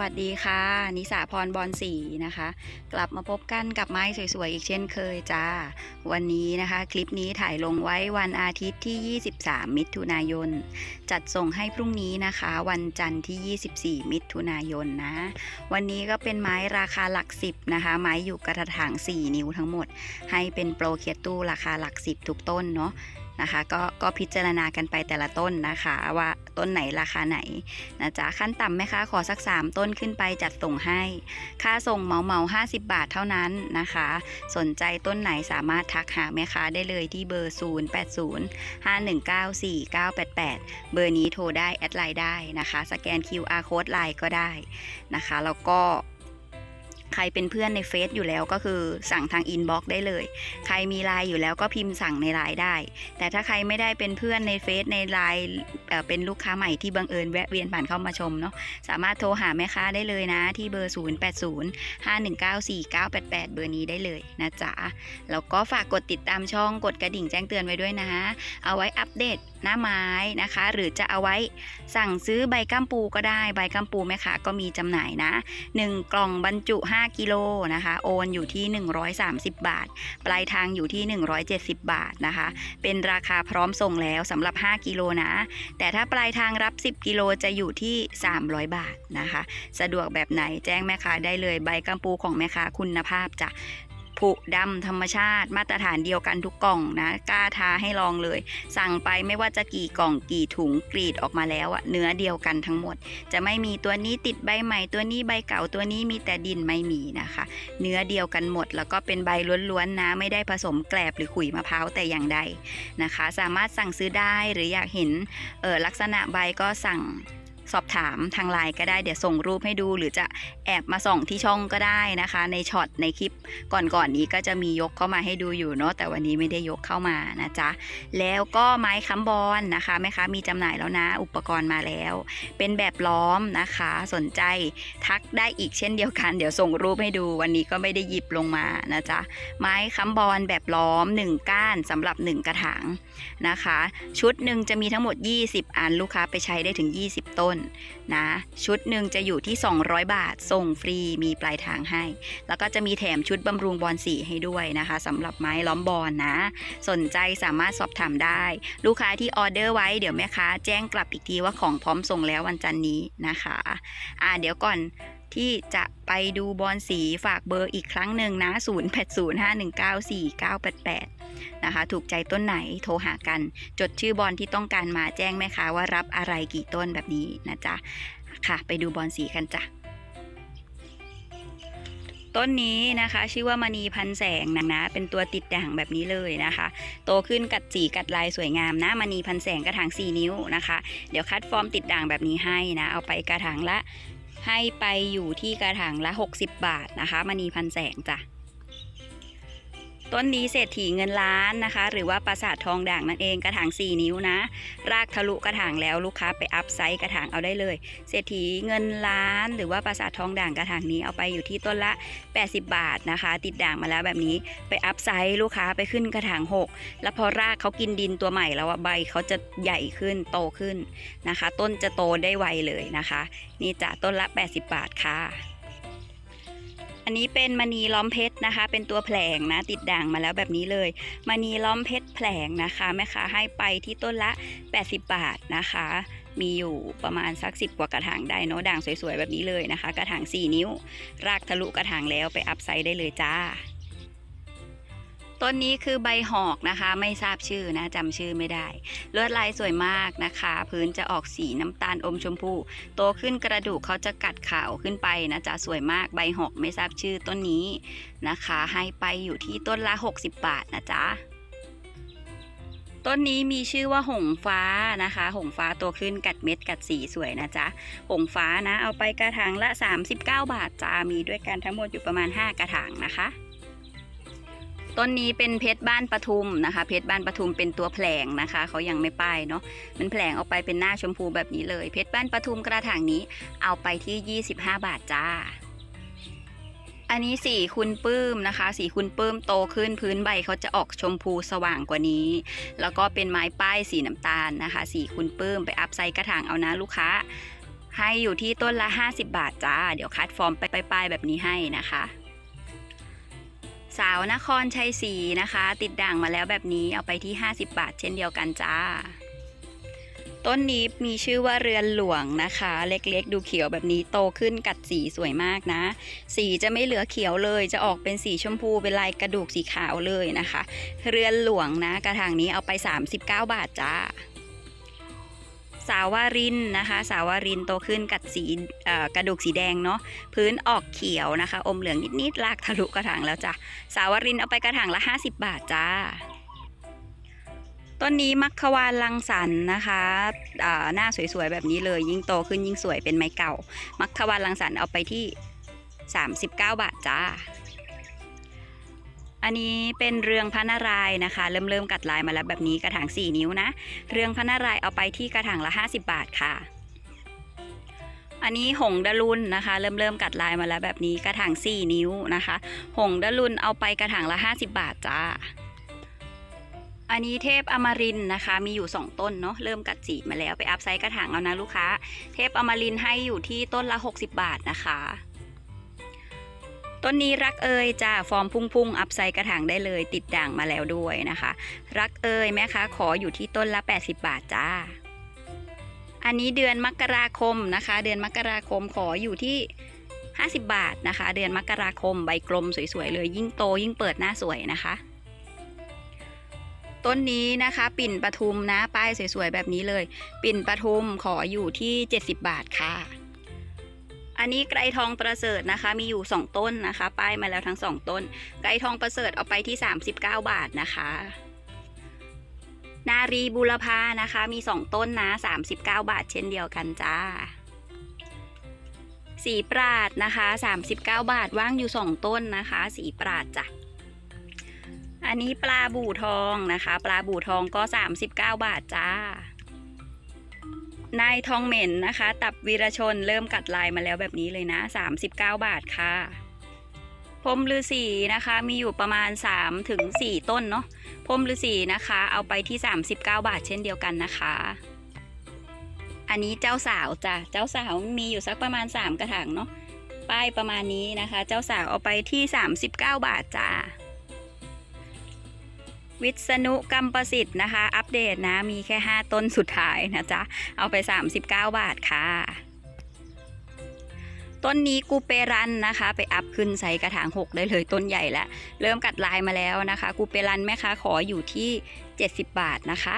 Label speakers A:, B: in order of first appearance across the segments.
A: วัสดีค่ะ นิสาพรบอลสีนะคะ กลับมาพบกันกับไม้สวยๆ อีกเช่นเคยจ้า วันนี้นะคะ คลิปนี้ถ่ายลงไว้วันอาทิตย์ที่ 23 มิถุนายน จัดส่งให้พรุ่งนี้นะคะ วันจันทร์ที่ 24 มิถุนายนนะ วันนี้ก็เป็นไม้ราคาหลักสิบนะคะ ไม้อยู่กระถาง 4 นิ้วทั้งหมด ให้เป็นโปรเคียตู้ราคาหลักสิบทุกต้นเนาะ นะคะก็ก็พิจารณากันไปแต่ละต้นนะคะ ว่าต้นไหนราคาไหนนะจ๊ะขั้นต่ำไหมคะขอสัก 3 ต้นขึ้นไปจัดส่งให้ ค่าส่งเหมาเหมา50 บาทเท่านั้นนะคะ สนใจต้นไหนสามารถทักหาแม่ค้าได้เลยที่เบอร์ 0 8 0 5 1 9 4 9 8 8 เบอร์นี้โทรได้แอดไลน์ได้นะคะ สแกน QR code ไลน์ก็ได้นะคะ แล้วก็ ใครเป็นเพื่อนในเฟซอยู่แล้วก็คือสั่งทางอินบ็อกซ์ได้เลย ใครมีไลน์อยู่แล้วก็พิมพ์สั่งในไลน์ได้ แต่ถ้าใครไม่ได้เป็นเพื่อนในเฟซในไลน์เอ่อเป็นลูกค้าใหม่ที่บังเอิญแวะเวียนผ่านเข้ามาชมเนาะสามารถโทรหาแม่ค้าได้เลยนะ ที่เบอร์ 0 8 0 5 1 9 4 9 8 8 เบอร์นี้ได้เลยนะจ๊ะแล้วก็ฝากกดติดตามช่องกดกระดิ่งแจ้งเตือนไว้ด้วยนะ เอาไว้อัปเดต หน้าไม้นะคะ หรือจะเอาไว้สั่งซื้อใบก้ามปูก็ได้ใบก้ามปูแม่ค้าก็มีจำหน่ายนะ 1 กล่องบรรจุ 5 กิโลนะคะ โอนอยู่ที่ 130 บาท ปลายทางอยู่ที่ 170 บาทนะคะ เป็นราคาพร้อมส่งแล้วสำหรับ 5 กิโลนะ แต่ถ้าปลายทางรับ 10 กิโลจะอยู่ที่ 300 บาทนะคะ สะดวกแบบไหนแจ้งแม่ค้าได้เลยใบกัมปูของแม่ค้าคุณภาพจ้ะ ผุดำธรรมชาติ มาตรฐานเดียวกันทุกกล่องนะกล้าทาให้ลองเลย สั่งไปไม่ว่าจะกี่กล่องกี่ถุงกรีดออกมาแล้วอะเนื้อเดียวกันทั้งหมด จะไม่มีตัวนี้ติดใบใหม่ตัวนี้ใบเก่าตัวนี้มีแต่ดินไม่มีนะคะ เนื้อเดียวกันหมด แล้วก็เป็นใบล้วนๆนะไม่ได้ผสมแกลบหรือขุยมะพร้าวแต่อย่างใดนะคะ สามารถสั่งซื้อได้หรืออยากเห็นออลักษณะใบก็สั่ง สอบถามทางไลน์ก็ได้เดี๋ยวส่งรูปให้ดูหรือจะแอบมาส่องที่ช่องก็ได้นะคะ ในช็อตในคลิปก่อนๆนนี้ก็จะมียกเข้ามาให้ดูอยู่เนาะแต่วันนี้ไม่ได้ยกเข้ามานะจ๊ะแล้วก็ไม้ค้ำบอลนะคะแม่ค้ามีจำหน่ายแล้วนะ อุปกรณ์มาแล้ว เป็นแบบล้อมนะคะ สนใจทักได้อีกเช่นเดียวกัน เดี๋ยวส่งรูปให้ดูวันนี้ก็ไม่ได้หยิบลงมานะจ๊ะไม้ค้ำบอลแบบล้อม 1 ก้านสำหรับ 1 กระถางนะคะ ชุดหนึ่งจะมีทั้งหมด 20 อันลูกค้าไปใช้ได้ถึง 20 ต้นนะชุดหนึ่งจะอยู่ที่ 200 บาท ส่งฟรีมีปลายทางให้ แล้วก็จะมีแถมชุดบำรุงบอลสีให้ด้วยนะคะสำหรับไม้ล้อมบอลนะ สนใจสามารถสอบถามได้ ลูกค้าที่ออเดอร์ไว้เดี๋ยวแม่ค้าแจ้งกลับอีกทีว่าของพร้อมส่งแล้ววันจันนี้นะคะอ่าเดี๋ยวก่อนที่จะไปดูบอลสีฝากเบอร์อีกครั้งหนึ่งนะ 0 นะคะ ถูกใจต้นไหนโทรหากัน จดชื่อบอลที่ต้องการมาแจ้งแม่ค้าว่ารับอะไรกี่ต้นแบบนี้นะจ๊ะค่ะ ไปดูบอลสีกันจ้ะต้นนี้นะคะ ชื่อว่ามณีพันแสงนะนะเป็นตัวติดด่างแบบนี้เลยนะคะ โตขึ้นกัดสีกัดลายสวยงามนะมณีพันแสงกระถาง 4 นิ้วนะคะ เดี๋ยวคัดฟอร์มติดด่างแบบนี้ให้นะ เอาไปกระถางละให้ไปอยู่ที่กระถางละ 60 บาทนะคะมณีพันแสงจ้ะ ต้นนี้เศรษฐีเงินล้านนะคะ หรือว่าปราสาททองด่างนั่นเองกระถาง 4 นิ้วนะ รากทะลุกระถางแล้วลูกค้าไปอัพไซส์กระถางเอาได้เลย เศรษฐีเงินล้าน หรือว่าปราสาททองด่างกระถางนี้เอาไปอยู่ที่ต้นละ 80 บาทนะคะ ติดด่างมาแล้วแบบนี้ไปอัพไซส์ลูกค้าไปขึ้นกระถาง 6 แล้วพอรากเขากินดินตัวใหม่แล้วใบเขาจะใหญ่ขึ้นโตขึ้นนะคะ ต้นจะโตได้ไวเลยนะคะ นี่จะต้นละ 80 บาทค่ะ อันนี้เป็นมณีล้อมเพชรนะคะ เป็นตัวแผลงนะ ติดด่างมาแล้วแบบนี้เลยมณีล้อมเพชรแผลงนะคะแม่ค้าให้ไปที่ต้นละ 80 บาทนะคะ มีอยู่ประมาณสักสิบกว่ากระถางได้เนาะด่างสวยๆแบบนี้เลยนะคะ กระถาง 4 นิ้ว รากทะลุกระถางแล้วไปอัพไซด์ได้เลยจ้า ต้นนี้คือใบหอกนะคะ ไม่ทราบชื่อนะจำชื่อไม่ได้ลวดลายสวยมากนะคะ พื้นจะออกสีน้ำตาลอมชมพูโตขึ้นกระดูกเขาจะกัดขาวขึ้นไปนะจ๊ะสวยมากใบหอกไม่ทราบชื่อต้นนี้นะคะ ให้ไปอยู่ที่ต้นละ 60 บาทนะจ๊ะต้นนี้มีชื่อว่าหงฟ้านะคะ หงฟ้าโตขึ้นกัดเม็ดกัดสีสวยนะจ๊ะ หงฟ้านะเอาไปกระถางละ 39 บาทจ้ามีด้วยกันทั้งหมดอยู่ประมาณ 5 กระถางนะคะ ต้นนี้เป็นเพชรบ้านปทุมนะคะ เพชรบ้านปทุมเป็นตัวแผลงนะคะเขายังไม่ป้ายเนาะมันแผลงออกไปเป็นหน้าชมพูแบบนี้เลย เพชรบ้านปทุมกระถางนี้เอาไปที่ 25 บาทจ้า อันนี้สีคุณปื้มนะคะสีคุณปื้มโตขึ้นพื้นใบเขาจะออกชมพูสว่างกว่านี้ แล้วก็เป็นไม้ป้ายสีน้ำตาลนะคะ สีคุณปื้มไปอัพไซกระถางเอานะลูกค้า ให้อยู่ที่ต้นละ 50 บาทจ้า เดี๋ยวคัดฟอร์มไปปลายแบบนี้ให้นะคะ สาวนครชัยศรีนะคะ ติดด่างมาแล้วแบบนี้เอาไปที่ 50 บาท เช่นเดียวกันจ้า ต้นนี้มีชื่อว่าเรือนหลวงนะคะ เล็กๆ ดูเขียวแบบนี้โตขึ้นกัดสีสวยมากนะ สีจะไม่เหลือเขียวเลย จะออกเป็นสีชมพูเป็นลายกระดูกสีขาวเลยนะคะ เรือนหลวงนะ กระถางนี้เอาไป 39 บาทจ้า สาวารินนะคะ สาวารินโตขึ้นกัดสีกระดูกสีแดงเนาะพื้นออกเขียวนะคะ อมเหลืองนิดๆลากทะลุกระถางแล้วจ้ะสาวารินเอาไปกระถางละ 50 บาทจ้าต้นนี้มัคควานลังสรรนะคะหน้าสวยๆแบบนี้เลย ยิ่งโตขึ้นยิ่งสวยเป็นไม้เก่า มัคควานลังสรรเอาไปที่ 39 บาทจ้า อันนี้เป็นเรืองพระนารายณ์นะคะ เริ่มเริ่มกัดลายมาแล้วแบบนี้กระถาง 4 นิ้วนะ เรืองพระนารายณ์เอาไปที่กระถางละ 50 บาทค่ะ อันนี้หงดารุนนะคะ เริ่มเริ่มกัดลายมาแล้วแบบนี้กระถาง 4 นิ้วนะคะ หงดารุนเอาไปกระถางละ 50 บาทจ้าอันนี้เทพอมรินนะคะ มีอยู่ 2 ต้นเนาะเริ่มกัดสีมาแล้วไปอัพไซส์กระถางเอานะลูกค้า เทพอมรินให้อยู่ที่ต้นละ 60 บาทนะคะ ต้นนี้รักเอยจ้าฟอร์มพุ่งๆ อัพไซส์กระถางได้เลย ติดด่างมาแล้วด้วยนะคะ รักเอยแม่คะขออยู่ที่ต้นละ 80 บาทจ้า อันนี้เดือนมกราคมนะคะ เดือนมกราคมขออยู่ที่ 50 บาทนะคะ เดือนมกราคมใบกลมสวยๆเลยยิ่งโตยิ่งเปิดหน้าสวยนะคะต้นนี้นะคะปิ่นปทุมนะป้ายสวยๆแบบนี้เลย ปิ่นปทุมขออยู่ที่ 70 บาทค่ะ อันนี้ไกรทองประเสริฐนะคะ มีอยู่ 2 ต้นนะคะ ป้ายมาแล้วทั้ง 2 ต้น ไกรทองประเสริฐเอาไปที่ 39 บาทนะคะ นารีบุรพานะคะ มี 2 ต้นนะ 39 บาทเช่นเดียวกันจ้า สีปราดนะคะ 39 บาทว่างอยู่ 2 ต้นนะคะ สีปราดจ้ะอันนี้ปลาบู่ทองนะคะ ปลาบู่ทองก็ 39 บาทจ้า นายทองเหม็นนะคะ ตับวีรชนเริ่มกัดลายมาแล้วแบบนี้เลยนะ 39 บาทค่ะพรมฤาษีนะคะมีอยู่ประมาณ 3 ถึง 4 ต้นเนาะพรมฤาษีนะคะ เอาไปที่ 39 บาทเช่นเดียวกันนะคะ อันนี้เจ้าสาวจ้ะเจ้าสาวมีอยู่สักประมาณ 3 กระถางเนาะป้ายประมาณนี้นะคะ เจ้าสาวเอาไปที่ 39 บาทจ้า วิษณุกรรมประสิทธิ์นะคะ อัปเดตนะมีแค่ 5 ต้นสุดท้ายนะจ๊ะ เอาไป 39 บาทค่ะ ต้นนี้กูเปรันนะคะ ไปอัพขึ้นใส่กระถาง 6 ได้เลยต้นใหญ่แล้ว เริ่มกัดลายมาแล้วนะคะ กูเปรันแม่ค้าขออยู่ที่ 70 บาทนะคะ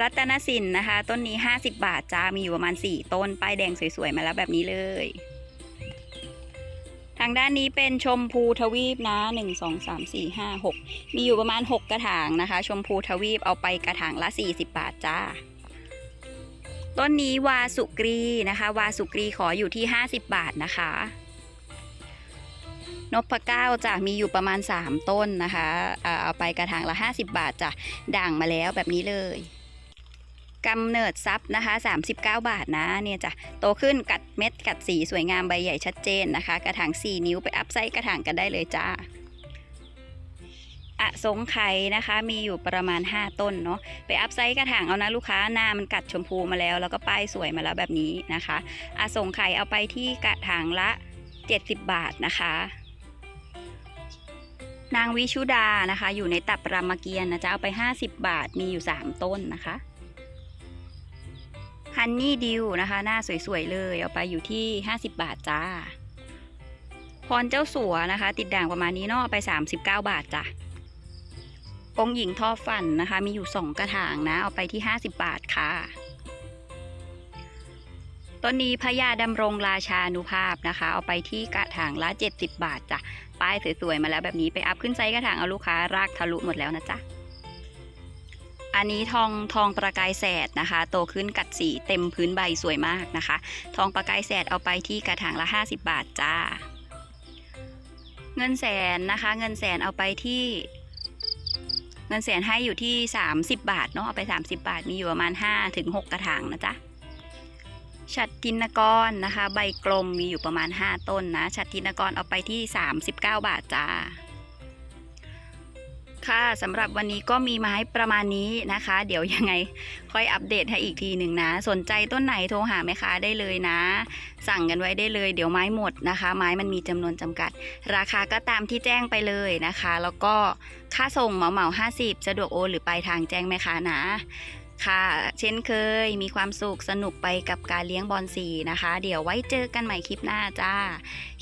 A: รัตนสินนะคะ ต้นนี้ 50 บาทจ้ามีอยู่ประมาณ 4 ต้นป้ายแดงสวยๆมาแล้วแบบนี้เลย ทางด้านนี้เป็นชมพูทวีปนะ1 2 3 4 5 6มีอยู่ประมาณ6กระถางนะคะ ชมพูทวีปเอาไปกระถางละ40บาทจ้า ต้นนี้วาสุกรีนะคะ วาสุกรีขออยู่ที่50บาทนะคะนพเก้าจ้ะมีอยู่ประมาณ 3 ต้นนะคะอ่าเอาไปกระถางละ 50 บาทจ้ะด่างมาแล้วแบบนี้เลย กำเนิดซับนะคะ 39 บาทนะเนี่ยจ้ะโตขึ้นกัดเม็ดกัดสีสวยงามใบใหญ่ชัดเจนนะคะ กระถาง 4 นิ้วไปอัพไซส์กระถางกันได้เลยจ้าอะสงไข่นะคะ มีอยู่ประมาณ 5 ต้นเนาะไปอัพไซส์กระถางเอานะลูกค้าหน้ามันกัดชมพูมาแล้ว แล้วก็ป้ายสวยมาแล้วแบบนี้นะคะอะสงไข่เอาไปที่กระถางละ 70 บาทนะคะนางวิชุดานะคะ อยู่ในตับรามเกียรติ์นะจ๊ะเอาไป 50 บาทมีอยู่ 3 ต้นนะคะ ฮันนี่ดิวนะคะ หน้าสวยๆเลย เอาไปอยู่ที่ 50 บาทจ้า พรเจ้าสัวนะคะ ติดด่างประมาณนี้เนาะเอาไป 39 บาทจ้ะองหญิงทอฟันนะคะ มีอยู่ 2 กระถางนะ เอาไปที่ 50 บาทค่ะต้นนี้พญาดำรงราชานุภาพนะคะ เอาไปที่กระถางละ 70 บาทจ้ะป้ายสวยๆมาแล้วแบบนี้ไปอัพขึ้นไซส์กระถางเอาลูกค้ารากทะลุหมดแล้วนะจ๊ะ อันนี้ทองทองประกายแสดนะคะ โตขึ้นกัดสีเต็มพื้นใบสวยมากนะคะ ทองประกายแสดเอาไปที่กระถางละ 50 บาทจ้า เงินแสนนะคะ เงินแสนเอาไปที่ เงินแสนให้อยู่ที่ 30 บาทเนาะเอาไป 30 บาทมีอยู่ประมาณ5ถึง6กระถางนะจ๊ะฉัตรทินกรนะคะ ใบกลมมีอยู่ประมาณ 5 ต้นนะฉัตรทินกรเอาไปที่ 39 บาทจ้า ค่ะสำหรับวันนี้ก็มีไม้ประมาณนี้นะคะ เดี๋ยวยังไงค่อยอัปเดตให้อีกทีหนึ่งนะ สนใจต้นไหนโทรหาแม่ค้าได้เลยนะ สั่งกันไว้ได้เลย เดี๋ยวไม้หมดนะคะ ไม้มันมีจำนวนจำกัด ราคาก็ตามที่แจ้งไปเลยนะคะ แล้วก็ค่าส่งเหมาเหมาห้าสิบสะดวกโอนหรือปลายทางแจ้งแม่ค้านะ ค่ะ เช่นเคยมีความสุขสนุกไปกับการเลี้ยงบอลสีนะคะ เดี๋ยวไว้เจอกันใหม่คลิปหน้าจ้า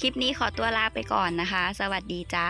A: คลิปนี้ขอตัวลาไปก่อนนะคะ สวัสดีจ้า